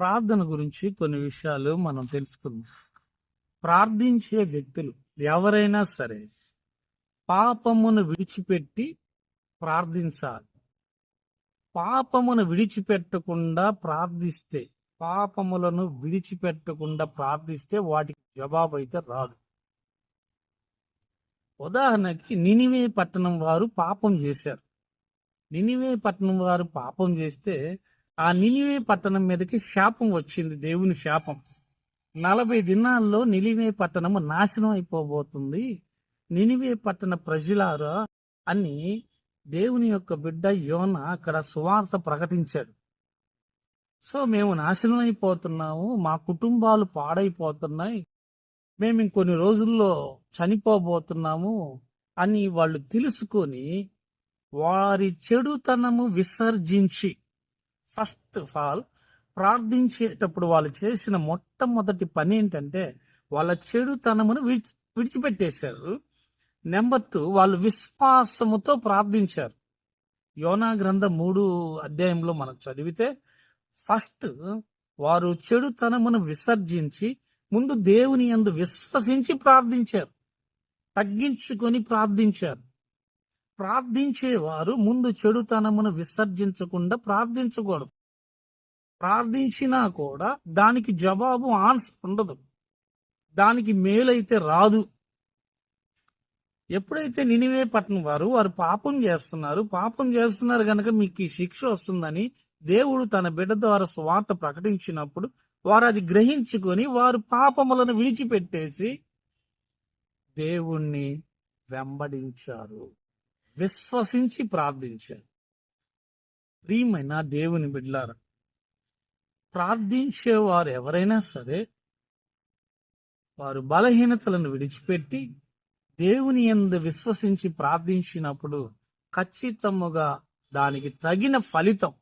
ప్రార్థన గురించి కొన్ని విషయాలు మనం తెలుసుకుందాం. ప్రార్థించే వ్యక్తులు ఎవరైనా సరే పాపమును విడిచిపెట్టి ప్రార్థించాలి. పాపమును విడిచిపెట్టకుండా ప్రార్థిస్తే పాపములను విడిచిపెట్టకుండా ప్రార్థిస్తే వాటికి జవాబు అయితే రాదు. ఉదాహరణకి నినివే పట్టణం వారు పాపం చేశారు. నినివే పట్టణం వారు పాపం చేస్తే ఆ నిలివే పట్టణం మీదకి శాపం వచ్చింది దేవుని శాపం. నలభై దినాల్లో నిలివే పట్టణము నాశనం అయిపోబోతుంది. నినివే పట్టణ ప్రజలారా అని దేవుని యొక్క బిడ్డ యోన అక్కడ సువార్త ప్రకటించాడు. సో మేము నాశనం అయిపోతున్నాము మా కుటుంబాలు పాడైపోతున్నాయి మేము ఇంకొన్ని రోజుల్లో చనిపోబోతున్నాము అని వాళ్ళు తెలుసుకొని వారి చెడుతనము విసర్జించి ఫస్ట్ ఆఫ్ ఆల్ ప్రార్థించేటప్పుడు వాళ్ళు చేసిన మొట్టమొదటి పని ఏంటంటే వాళ్ళ చెడుతనమును విడిచి విడిచిపెట్టేశారు. నెంబర్ టూ వాళ్ళు విశ్వాసముతో ప్రార్థించారు. యోనా గ్రంథ మూడు అధ్యాయంలో మనం చదివితే ఫస్ట్ వారు చెడుతనమును విసర్జించి ముందు దేవుని అందు విశ్వసించి ప్రార్థించారు. తగ్గించుకొని ప్రార్థించారు. ప్రార్థించేవారు ముందు చెడుతనమును విసర్జించకుండా ప్రార్థించకూడదు. ప్రార్థించినా కూడా దానికి జవాబు ఆన్సర్ ఉండదు. దానికి మేలైతే రాదు. ఎప్పుడైతే నినివే పట్టణం వారు వారు పాపం చేస్తున్నారు పాపం చేస్తున్నారు కనుక మీకు ఈ శిక్ష వస్తుందని దేవుడు తన బిడ్డ ద్వారా స్వార్థ ప్రకటించినప్పుడు వారు అది గ్రహించుకొని వారు పాపములను విడిచిపెట్టేసి దేవుణ్ణి వెంబడించారు. విశ్వసించి ప్రార్థించారు ప్రియమైన దేవుని బిడ్లారా ప్రార్థించేవారు ఎవరైనా సరే వారు బలహీనతలను విడిచిపెట్టి దేవుని ఎందు విశ్వసించి ప్రార్థించినప్పుడు ఖచ్చితముగా దానికి తగిన ఫలితం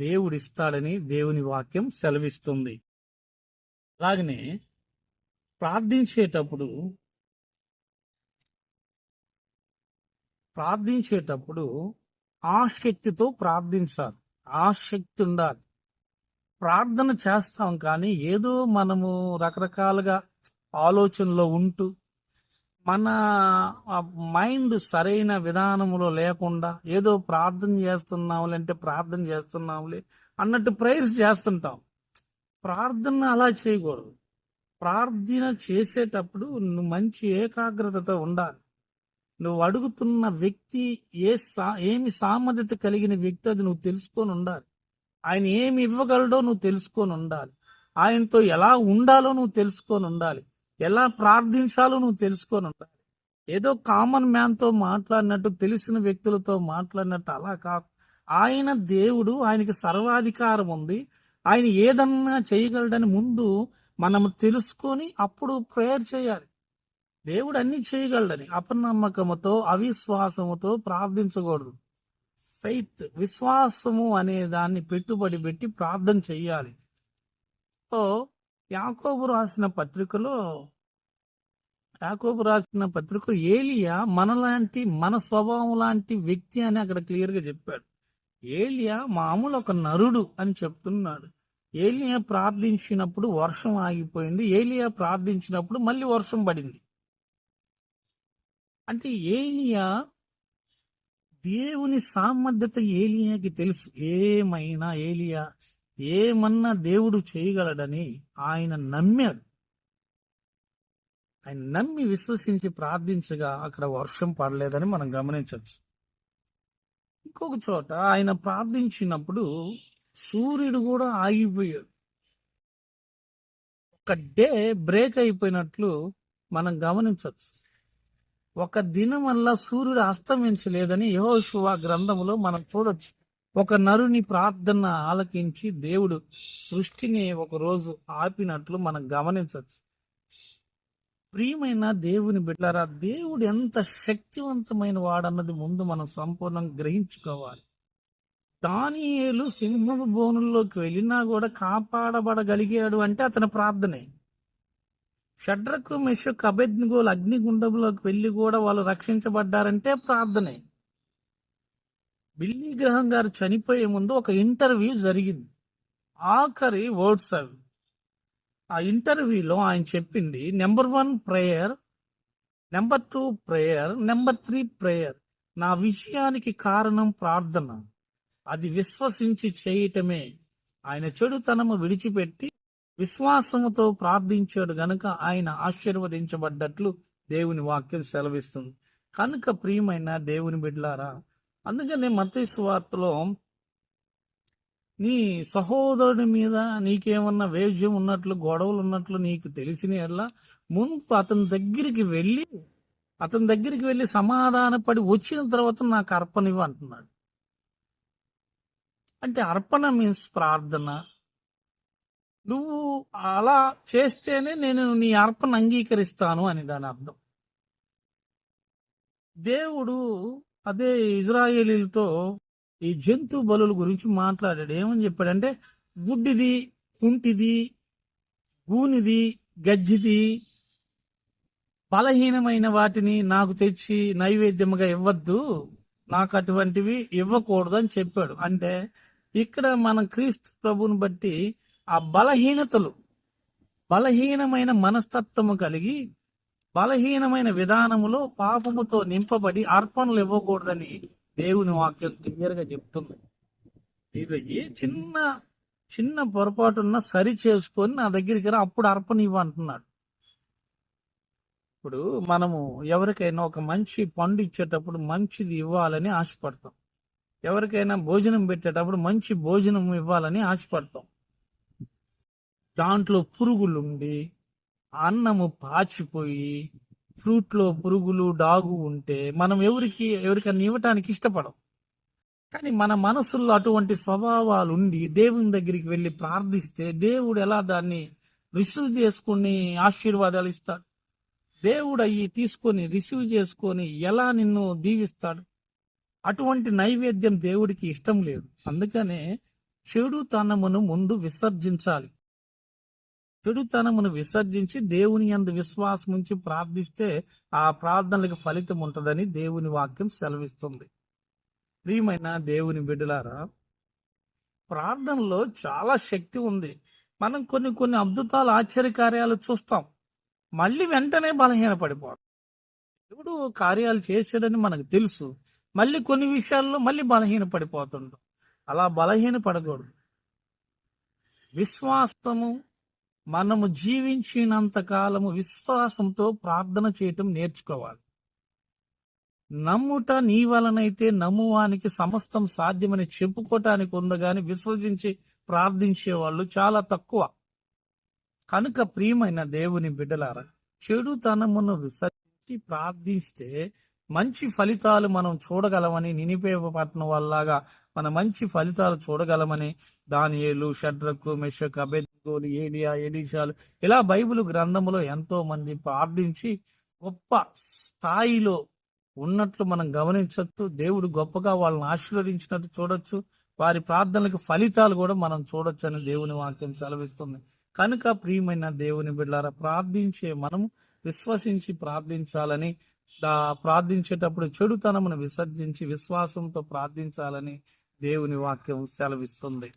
దేవుడిస్తాడని దేవుని వాక్యం సెలవిస్తుంది. అలాగనే ప్రార్థించేటప్పుడు ప్రార్థించేటప్పుడు ఆసక్తితో ప్రార్థించాలి. ఆసక్తి ఉండాలి. ప్రార్థన చేస్తాం కానీ ఏదో మనము రకరకాలుగా ఆలోచనలో ఉంటూ మన మైండ్ సరైన విధానంలో లేకుండా ఏదో ప్రార్థన చేస్తున్నాంలే అంటే ప్రార్థన చేస్తున్నాంలే అన్నట్టు ప్రేయర్స్ చేస్తుంటాం. ప్రార్థన అలా చేయకూడదు. ప్రార్థన చేసేటప్పుడు నువ్వు మంచి ఏకాగ్రతతో ఉండాలి. నువ్వు అడుగుతున్న వ్యక్తి ఏ సా ఏమి సామర్థ్యత కలిగిన వ్యక్తి అది నువ్వు తెలుసుకొని ఉండాలి. ఆయన ఏమి ఇవ్వగలడో నువ్వు తెలుసుకొని ఉండాలి. ఆయనతో ఎలా ఉండాలో నువ్వు తెలుసుకొని ఉండాలి. ఎలా ప్రార్థించాలో నువ్వు తెలుసుకొని ఉండాలి. ఏదో కామన్ మ్యాన్తో మాట్లాడినట్టు తెలిసిన వ్యక్తులతో మాట్లాడినట్టు అలా కాదు. ఆయన దేవుడు ఆయనకి సర్వాధికారం ఉంది. ఆయన ఏదన్నా చేయగలడని ముందు మనం తెలుసుకొని అప్పుడు ప్రేయర్ చేయాలి. దేవుడు అన్ని చేయగలడని అపనమ్మకముతో అవిశ్వాసముతో ప్రార్థించకూడదు. ఫెయిత్ విశ్వాసము అనే దాన్ని పెట్టుబడి పెట్టి ప్రార్థన చెయ్యాలి. సో యాకోబు రాసిన పత్రికలో యాకోబు రాసిన పత్రిక ఏలియా మనలాంటి మన స్వభావం లాంటి వ్యక్తి అని అక్కడ క్లియర్గా చెప్పాడు. ఏలియా మామూలు ఒక నరుడు అని చెప్తున్నాడు. ఏలియా ప్రార్థించినప్పుడు వర్షం ఆగిపోయింది. ఏలియా ప్రార్థించినప్పుడు మళ్ళీ వర్షం పడింది. అంటే ఏలియా దేవుని సామర్థ్యత ఏలియాకి తెలుసు. ఏమైనా ఏలియా ఏమన్నా దేవుడు చేయగలడని ఆయన నమ్మాడు. ఆయన నమ్మి విశ్వసించి ప్రార్థించగా అక్కడ వర్షం పడలేదని మనం గమనించవచ్చు. ఇంకొక చోట ఆయన ప్రార్థించినప్పుడు సూర్యుడు కూడా ఆగిపోయాడు. ఒక డే బ్రేక్ అయిపోయినట్లు మనం గమనించవచ్చు. ఒక దినం వల్ల సూర్యుడు అస్తమించలేదని యహోశువ గ్రంథములో మనం చూడొచ్చు. ఒక నరుని ప్రార్థన ఆలకించి దేవుడు సృష్టిని ఒకరోజు ఆపినట్లు మనం గమనించవచ్చు ప్రియమైన దేవుని బిడ్డారా దేవుడు ఎంత శక్తివంతమైన వాడన్నది ముందు మనం సంపూర్ణంగా గ్రహించుకోవాలి. దానియేలు సింహపు బోనుల్లోకి వెళ్ళినా కూడా కాపాడబడగలిగాడు అంటే అతని ప్రార్థనే. షడ్రకు మెషక్ అభెజ్ఞోలు అగ్నిగుండంలోకి వెళ్ళి కూడా వాళ్ళు రక్షించబడ్డారంటే ప్రార్థనే. బిల్లీ గ్రహం గారు చనిపోయే ముందు ఒక ఇంటర్వ్యూ జరిగింది. ఆఖరి వర్డ్స్ అవి. ఆ ఇంటర్వ్యూలో ఆయన చెప్పింది number one prayer number two prayer number three prayer నా విజయానికి కారణం ప్రార్థన. అది విశ్వసించి చేయటమే. ఆయన చెడుతనము విడిచిపెట్టి విశ్వాసముతో ప్రార్థించాడు గనుక ఆయన ఆశీర్వదించబడ్డట్లు దేవుని వాక్యం సెలవిస్తుంది. కనుక ప్రియమైన దేవుని బిడ్లారా అందుకనే మత్తయి వార్తలో నీ సహోదరుడి మీద నీకేమన్నా వేద్యం ఉన్నట్లు గొడవలు ఉన్నట్లు నీకు తెలిసిన ఎడల ముందు అతని దగ్గరికి వెళ్ళి అతని దగ్గరికి వెళ్ళి సమాధానపడి వచ్చిన తర్వాత నాకు అర్పణివ్వు అంటున్నాడు. అంటే అర్పణ మీన్స్ ప్రార్థన నువ్వు అలా చేస్తేనే నేను నీ అర్పణ అంగీకరిస్తాను అని దాని అర్థం. దేవుడు అదే ఇజ్రాయేలీలతో ఈ జంతు బలుల గురించి మాట్లాడాడు. ఏమని చెప్పాడంటే గుడ్డిది కుంటిది గూనిది గజ్జిది బలహీనమైన వాటిని నాకు తెచ్చి నైవేద్యముగా ఇవ్వద్దు నాకు అటువంటివి ఇవ్వకూడదు అని చెప్పాడు. అంటే ఇక్కడ మనం క్రీస్తు ప్రభుని బట్టి ఆ బలహీనతలు బలహీనమైన మనస్తత్వము కలిగి బలహీనమైన విధానములో పాపముతో నింపబడి అర్పణలు ఇవ్వకూడదని దేవుని వాక్యం క్లియర్గా చెప్తుంది. ఇది ఏ చిన్న చిన్న పొరపాటున్నా సరి చేసుకొని నా దగ్గరికి రా అప్పుడు అర్పణ ఇవ్వంటున్నాడు ఇప్పుడు మనము ఎవరికైనా ఒక మంచి పండు ఇచ్చేటప్పుడు మంచిది ఇవ్వాలని ఆశపడతాం. ఎవరికైనా భోజనం పెట్టేటప్పుడు మంచి భోజనం ఇవ్వాలని ఆశపడతాం. దాంట్లో పురుగులుండి అన్నము పాచిపోయి ఫ్రూట్లో పురుగులు డాగు ఉంటే మనం ఎవరికి ఎవరికైనా ఇవ్వటానికి ఇష్టపడం. కానీ మన మనసుల్లో అటువంటి స్వభావాలు ఉండి దేవుని దగ్గరికి వెళ్ళి ప్రార్థిస్తే దేవుడు ఎలా దాన్ని రిసీవ్ చేసుకుని ఆశీర్వాదాలు ఇస్తాడు? దేవుడు అయ్యి తీసుకొని రిసీవ్ చేసుకొని ఎలా నిన్ను దీవిస్తాడు? అటువంటి నైవేద్యం దేవుడికి ఇష్టం లేదు. అందుకనే చెడుతనమును ముందు విసర్జించాలి. చెడుతనమును విసర్జించి దేవుని అందు విశ్వాసం ఉంచి ప్రార్థిస్తే ఆ ప్రార్థనలకు ఫలితం ఉంటుందని దేవుని వాక్యం సెలవిస్తుంది. ప్రియమైన దేవుని బిడ్డలారా ప్రార్థనలో చాలా శక్తి ఉంది. మనం కొన్ని కొన్ని అద్భుతాలు ఆశ్చర్యకార్యాలు చూస్తాం. మళ్ళీ వెంటనే బలహీన పడిపోవడం దేవుడు కార్యాలు చేశాడని మనకు తెలుసు. మళ్ళీ కొన్ని విషయాల్లో మళ్ళీ బలహీన పడిపోతుంటాం అలా బలహీన పడకూడదు విశ్వాసము మనము జీవించినంత కాలము విశ్వాసంతో ప్రార్థన చేయటం నేర్చుకోవాలి. నమ్ముట నీ వలనైతే నమ్మువానికి సమస్తం సాధ్యమని చెప్పుకోవటానికి ఉంది విశ్వసించి ప్రార్థించే వాళ్ళు చాలా తక్కువ. కనుక ప్రియమైన దేవుని బిడ్డలారా చెడుతనమును విసర్జించి ప్రార్థిస్తే మంచి ఫలితాలు మనం చూడగలమని నినిపే వల్లగా మన మంచి ఫలితాలు చూడగలమని దానియేలు షడ్రకు మెషక్ గోలు ఏలియా ఎలీషాలు ఇలా బైబిల్ గ్రంథములో ఎంతో మంది ప్రార్థించి గొప్ప స్థాయిలో ఉన్నట్లు మనం గమనించవచ్చు దేవుడు గొప్పగా వాళ్ళని ఆశీర్వదించినట్టు చూడొచ్చు. వారి ప్రార్థనలకు ఫలితాలు కూడా మనం చూడొచ్చు అని దేవుని వాక్యం సెలవిస్తుంది. కనుక ప్రియమైన దేవుని బిడ్డారా ప్రార్థించే మనం విశ్వసించి ప్రార్థించాలని దా ప్రార్థించేటప్పుడు చెడుతనమును విసర్జించి విశ్వాసంతో ప్రార్థించాలని దేవుని వాక్యం సెలవిస్తుంది.